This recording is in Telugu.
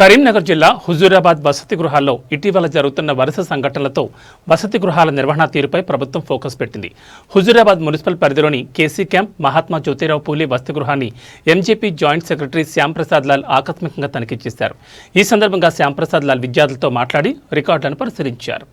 కరీంనగర్ జిల్లా హుజూరాబాద్ వసతి గృహాల్లో ఇటీవల జరుగుతున్న వరుస సంఘటనలతో వసతి గృహాల నిర్వహణ తీరుపై ప్రభుత్వం ఫోకస్ పెట్టింది. హుజూరాబాద్ మున్సిపల్ పరిధిలోని K C camp Mahatma Jyotirao Phule వసతి గృహాన్ని M J P joint secretary Shyamprasad Lal ఆకస్మికంగా తనిఖీ చేశారు. ఈ సందర్భంగా శ్యాంప్రసాద్ లాల్ విద్యార్థులతో మాట్లాడి రికార్డులను పరిశీలించారు.